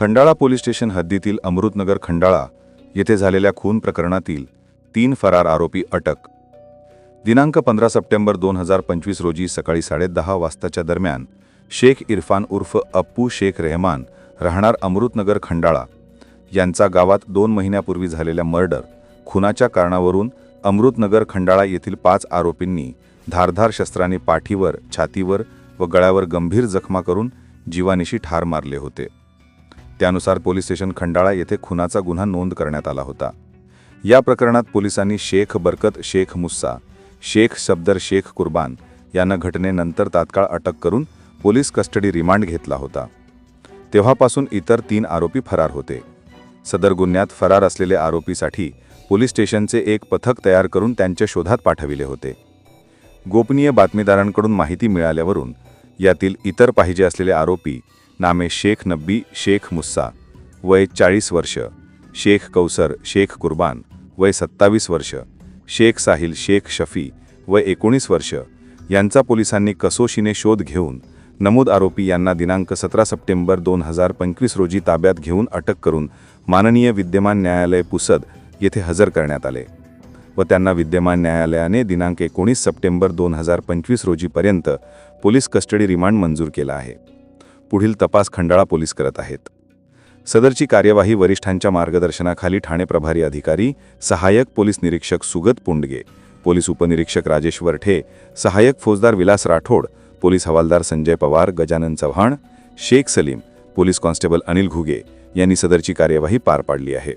Khandala police station हद्दीतील अमृतनगर खंडाळा येथे झालेल्या खून प्रकरणातील तीन फरार आरोपी अटक. दिनांक पंधरा सप्टेंबर दोन हजार पंचवीस रोजी सकाळी साडेदहा वाजताच्या दरम्यान शेख इरफान उर्फ अप्पू शेख रेहमान राहणार अमृतनगर खंडाळा यांचा गावात दोन महिन्यापूर्वी झालेल्या मर्डर खुनाच्या कारणावरून अमृतनगर खंडाळा येथील पाच आरोपींनी धारधार शस्त्राने पाठीवर छातीवर व गळ्यावर गंभीर जखमा करून जीवानिशी ठार मारले होते. त्यानुसार पोलीस स्टेशन खंडाळा येथे खुनाचा गुन्हा नोंद करण्यात आला होता. या प्रकरणात पोलिसांनी शेख बरकत शेख मुस्सा शेख सफदर शेख कुर्बान यांना घटनेनंतर तात्काळ अटक करून पोलीस कस्टडी रिमांड घेतला होता. तेव्हापासून इतर तीन आरोपी फरार होते. सदर गुन्ह्यात फरार असलेले आरोपीसाठी पोलीस स्टेशनचे एक पथक तयार करून त्यांच्या शोधात पाठविले होते. गोपनीय बातमीदारांकडून माहिती मिळाल्यावरून यातील इतर पाहिजे असलेले आरोपी नामे शेख नब्बी शेख मुस्सा. वय चाळीस वर्ष. शेख कौसर शेख कुर्बान. वय सत्तावीस वर्ष. शेख साहिल शेख शफी. वय एकोणीस वर्ष. यांचा पोलिसांनी कसोशीने शोध घेऊन नमूद आरोपी यांना दिनांक सतरा सप्टेंबर दोन हजार पंचवीस रोजी ताब्यात घेऊन अटक करून माननीय विद्यमान न्यायालय पुसद येथे हजर करण्यात आले. व त्यांना विद्यमान न्यायालयाने दिनांक एकोणीस सप्टेंबर दोन हजार पंचवीस रोजीपर्यंत पोलीस कस्टडी रिमांड मंजूर केला आहे. पुढील तपास खंडाळा पोलीस करत आहेत. सदरची कार्यवाही वरिष्ठांच्या मार्गदर्शनाखाली ठाणे प्रभारी अधिकारी सहाय्यक पोलीस निरीक्षक सुगत पुंडगे पोलीस उपनिरीक्षक राजेश वरठे सहाय्यक फौजदार विलास राठोड पोलीस हवालदार संजय पवार गजानन चव्हाण शेख सलीम पोलीस कॉन्स्टेबल अनिल घुगे यांनी सदरची कार्यवाही पार पाडली आहे.